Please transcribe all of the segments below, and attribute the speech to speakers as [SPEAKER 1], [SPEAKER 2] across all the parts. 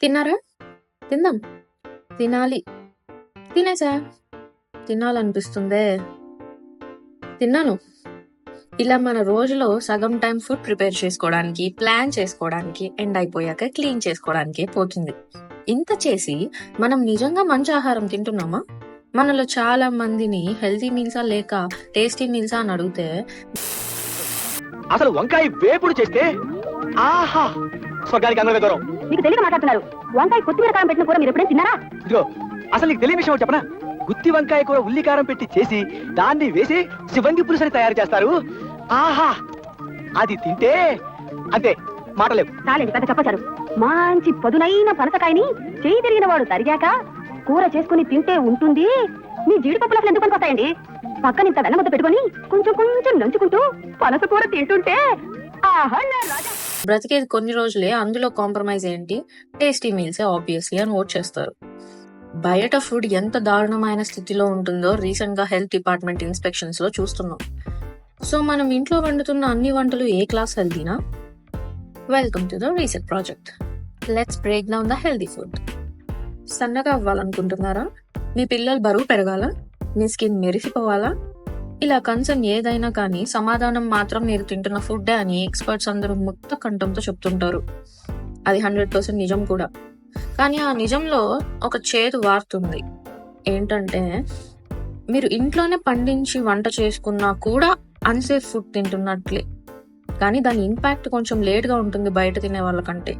[SPEAKER 1] తిన్నారా? తిందాం. తినాలి. తినేసా తినాలనిపిస్తుందే. తిన్నాను. ఇలా మన రోజులో సగం టైం ఫుడ్ ప్రిపేర్ చేసుకోవడానికి ప్లాన్ చేసుకోవడానికి ఎండ్ అయిపోయాక క్లీన్ చేసుకోవడానికి పోతుంది. ఇంత చేసి మనం నిజంగా మంచి ఆహారం తింటున్నామా? మనలో చాలా మందిని హెల్తీ మీల్సా లేక టేస్టీ మీల్సా అని అడిగితే
[SPEAKER 2] అసలు వంకాయ వేపుడు చేస్తే ఆహా! స్వర్గానికి అందరూ దూరం
[SPEAKER 3] మీకు తెలియక మాట్లాడుతున్నారు. వంకాయ కొత్తిమీర కారం పెట్టిన కూర మీరు ఎప్పుడైనా తిన్నారా?
[SPEAKER 2] ఇదిగో అసలు నీకు తెలియని విషయం చెప్పనా? గుత్తి వంకాయ కూర ఉల్లి కారం పెట్టి చేసి దాన్ని వేసి శివంగి పులుసని తయారు చేస్తారు. ఆహా అది తింటే అంతే మాటలేవు.
[SPEAKER 3] చాలండి పెద్ద చెప్పచారు. మంచి పదునైన పనసకాయని చేయి తిరిగిన వాడు తరిగాక కూర చేసుకుని తింటే ఉంటుంది. మీ జీడిపప్పులు అసలు ఎందుకు పనికొస్తాయండి? పక్కన ఇంత వెన్నముద్ద పెట్టుకొని కొంచెం కొంచెం నంచుకుంటూ పనస కూర తింటుంటే
[SPEAKER 1] బ్రతికేది కొన్ని రోజులే అందులో కాంప్రమైజ్ ఏంటి? టేస్టీ మీల్సే ఆబ్వియస్లీ అని ఓట్ చేస్తారు. బయట ఫుడ్ ఎంత దారుణమైన స్థితిలో ఉంటుందో రీసెంట్గా హెల్త్ డిపార్ట్మెంట్ ఇన్స్పెక్షన్స్లో చూస్తున్నాం. సో మనం ఇంట్లో వండుతున్న అన్ని వంటలు A class హెల్దీనా welcome to the reset project let's break down the healthy food సన్నగా అవ్వాలనుకుంటున్నారా? మీ పిల్లలు బరువు పెరగాల? మీ స్కిన్ మెరిసిపోవాలా? ఇలా కన్సర్న్ ఏదైనా కానీ సమాధానం మాత్రం మీరు తింటున్న ఫుడ్ అని ఎక్స్పర్ట్స్ అందరూ ముక్త కంఠంతో చెప్తుంటారు. అది హండ్రెడ్ పర్సెంట్ నిజం కూడా. కానీ ఆ నిజంలో ఒక చేదు వారుతుంది. ఏంటంటే మీరు ఇంట్లోనే పండించి వంట చేసుకున్నా కూడా అన్సేఫ్ ఫుడ్ తింటున్నట్లే. కానీ దాని ఇంపాక్ట్ కొంచెం లేట్గా ఉంటుంది బయట తినే వాళ్ళకంటే.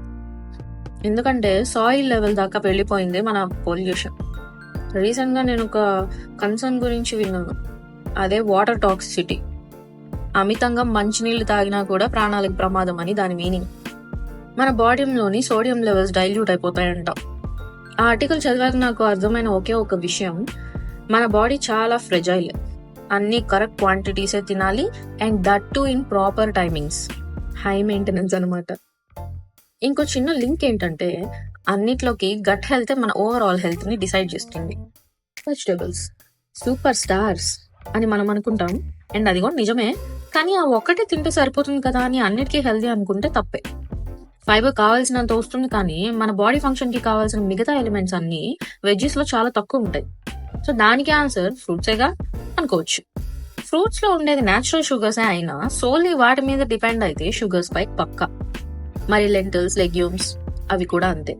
[SPEAKER 1] ఎందుకంటే సాయిల్ లెవెల్ దాకా వెళ్ళిపోయింది మన పొల్యూషన్ రీసెంట్గా నేను ఒక కన్సర్న్ గురించి విన్నాను. అదే వాటర్ టాక్సిసిటీ అమితంగా మంచినీళ్ళు తాగినా కూడా ప్రాణాలకు ప్రమాదం అని దాని మీనింగ్. మన బాడీలోని సోడియం లెవెల్స్ డైల్యూట్ అయిపోతాయంట. ఆ ఆర్టికల్ చదివాక నాకు అర్థమైన ఒకే ఒక విషయం. మన బాడీ చాలా ఫ్రెజైల్. అన్ని కరెక్ట్ క్వాంటిటీసే తినాలి and that too in proper timings. High maintenance అనమాట ఇంకో చిన్న లింక్ ఏంటంటే అన్నిట్లోకి గట్ హెల్త్ మన ఓవరాల్ హెల్త్ని డిసైడ్ చేస్తుంది. వెజిటబుల్స్. Super stars. అని మనం అనుకుంటాం. అండ్ అది కూడా నిజమే. కానీ ఆ ఒక్కటే తింటే సరిపోతుంది కదా అని అన్నిటికీ హెల్దీ అనుకుంటే తప్పే. ఫైబర్ కావాల్సినంత వస్తుంది కానీ మన బాడీ ఫంక్షన్కి కావాల్సిన మిగతా ఎలిమెంట్స్ అన్ని వెజ్జెస్లో చాలా తక్కువ ఉంటాయి. సో దానికి ఆన్సర్ ఫ్రూట్సేగా అనుకోవచ్చు. ఫ్రూట్స్లో ఉండేది నేచురల్ షుగర్స్ అయినా సోల్లీ వాటి మీద డిపెండ్ అయితే షుగర్స్ పై పక్క. మరి లెంటల్స్ లెగ్యూమ్స్ అవి కూడా అంతే.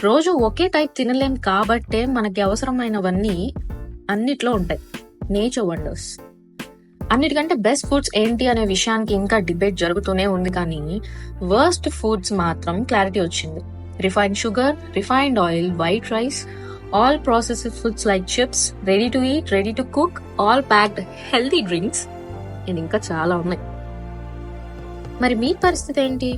[SPEAKER 1] రోజు ఒకే టైప్ తినలేం కాబట్టే మనకి అవసరమైనవన్నీ అన్నిట్లో ఉంటాయి. నేచర్ వండర్స్ అన్నిటికంటే బెస్ట్ ఫుడ్స్ ఏంటి అనే విషయానికి ఇంకా డిబేట్ జరుగుతూనే ఉంది కానీ వర్స్ట్ ఫుడ్స్ మాత్రం క్లారిటీ వచ్చింది. Refined sugar refined oil white rice all processed foods like chips ready to eat ready to cook all packed healthy drinks and ఇంకా చాలా ఉన్నాయి. మరి మీ పరిస్థితి ఏంటి?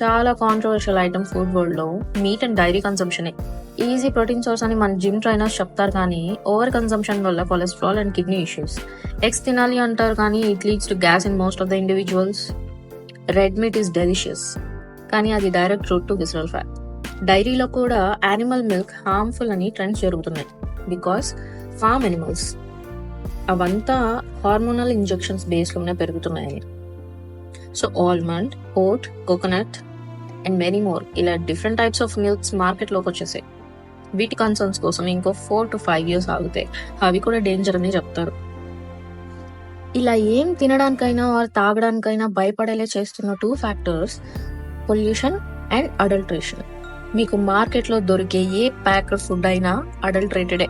[SPEAKER 1] చాలా కాంట్రవర్షియల్ ఐటమ్ ఫుడ్ వరల్డ్లో మీట్ అండ్ డైరీ కన్సంప్షనే ఈజీ ప్రోటీన్ సోర్స్ అని మన జిమ్ ట్రైనర్స్ చెప్తారు కానీ ఓవర్ కన్సంప్షన్ వల్ల cholesterol and kidney issues eggs తినాలి అంటారు కానీ it leads to gas in most of the individuals red meat is delicious కానీ అది direct route to visceral fat డైరీలో కూడా యానిమల్ మిల్క్ హార్మ్ఫుల్ అని ట్రెండ్స్ జరుగుతున్నాయి. బికాస్ ఫార్మ్ ఎనిమల్స్ అవంతా హార్మోనల్ ఇంజెక్షన్స్ బేస్లోనే పెరుగుతున్నాయి. So almond oat coconut and many more ఇలా డిఫరెంట్ టైప్స్ ఆఫ్ మిల్క్స్ మార్కెట్లోకి వచ్చేసాయి. వీటి కన్సర్న్స్ కోసం ఇంకో ఫోర్ టు ఫైవ్ ఇయర్స్ ఆగుతాయి అవి కూడా డేంజర్ అని చెప్తారు. ఇలా ఏం తినడానికైనా ఆర్ తాగడానికైనా భయపడేలా చేస్తున్న two factors pollution and adulteration మీకు మార్కెట్లో దొరికే ఏ ప్యాక్డ్ ఫుడ్ అయినా అడల్ట్రేటెడే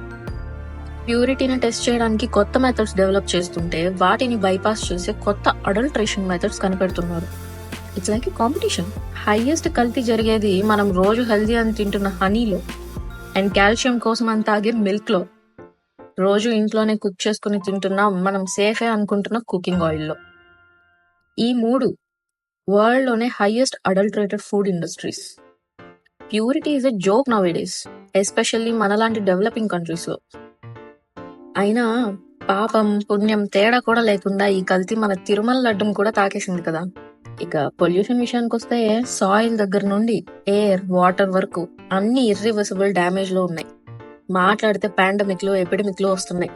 [SPEAKER 1] ప్యూరిటీని టెస్ట్ చేయడానికి కొత్త మెథడ్స్ డెవలప్ చేస్తుంటే వాటిని బైపాస్ చేసే కొత్త అడల్ట్రేషన్ మెథడ్స్ కనిపెడుతున్నారు. ఇట్స్ లైక్ కాంపిటీషన్ హైయెస్ట్ కల్తీ జరిగేది మనం రోజు హెల్దీ అని తింటున్న హనీలో అండ్ కాల్షియం కోసం అని తాగే మిల్క్లో రోజు ఇంట్లోనే కుక్ చేసుకుని తింటున్న మనం సేఫే అనుకుంటున్న కుకింగ్ ఆయిల్లో ఈ మూడు వరల్డ్లోనే highest adulterated food industries purity is a joke nowadays especially మనలాంటి డెవలపింగ్ కంట్రీస్లో. అయినా పాపం పుణ్యం తేడా కూడా లేకుండా ఈ కల్తీ మన తిరుమల లడ్డం కూడా తాకేసింది కదా. ఇక పొల్యూషన్ విషయానికి వస్తే సాయిల్ దగ్గర నుండి ఎయిర్ వాటర్ వరకు అన్ని ఇర్రివర్సిబుల్ డ్యామేజ్లో ఉన్నాయి. మాట్లాడితే పాండమిక్లో ఎపిడమిక్లో వస్తున్నాయి.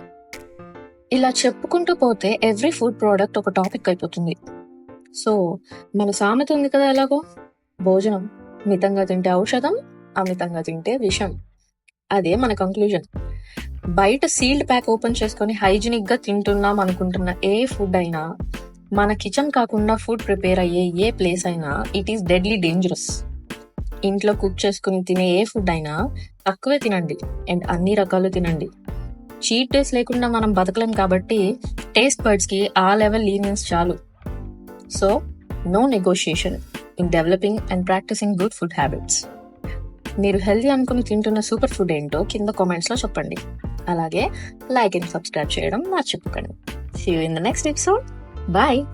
[SPEAKER 1] ఇలా చెప్పుకుంటూ పోతే ఎవ్రీ ఫుడ్ ప్రోడక్ట్ ఒక టాపిక్ అయిపోతుంది. సో మన సామెత ఉంది కదా ఎలాగో? భోజనం మితంగా తింటే ఔషధం అమితంగా తింటే విషం. అదే మన కంక్లూజన్ బయట సీల్డ్ ప్యాక్ ఓపెన్ చేసుకొని హైజీనిక్గా తింటున్నాం అనుకుంటున్న ఏ ఫుడ్ అయినా మన కిచెన్ కాకుండా ఫుడ్ ప్రిపేర్ అయ్యే ఏ ప్లేస్ అయినా ఇట్ ఈస్ డెడ్లీ డేంజరస్ ఇంట్లో కుక్ చేసుకుని తినే ఏ ఫుడ్ అయినా తక్కువే తినండి అండ్ అన్ని రకాలు తినండి. చీట్ డేస్ లేకుండా మనం బతకలేం కాబట్టి టేస్ట్ బర్డ్స్కి ఆ లెవెల్ లీనియన్స్ చాలు. So no negotiation in developing and practising good food habits మీరు హెల్దీ అనుకుని తింటున్న సూపర్ ఫుడ్ ఏంటో కింద కామెంట్స్లో చెప్పండి. అలాగే లైక్ అండ్ సబ్స్క్రైబ్ చేయడం మర్చిపోకండి. See you in the next episode Bye.